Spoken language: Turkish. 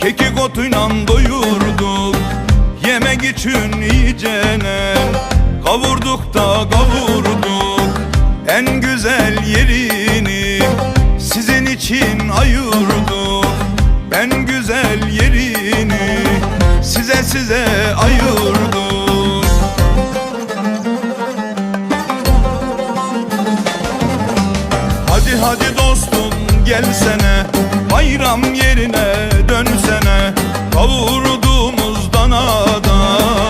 Kekik otuyla doyurduk. Yemek için iyicene Kavurduk da kavurduk. En güzel yerini Sizin için ayırdık Ben güzel yerini Size size ayırdım hadi dostum gelsene Bayram yerine dönsene. Kavurur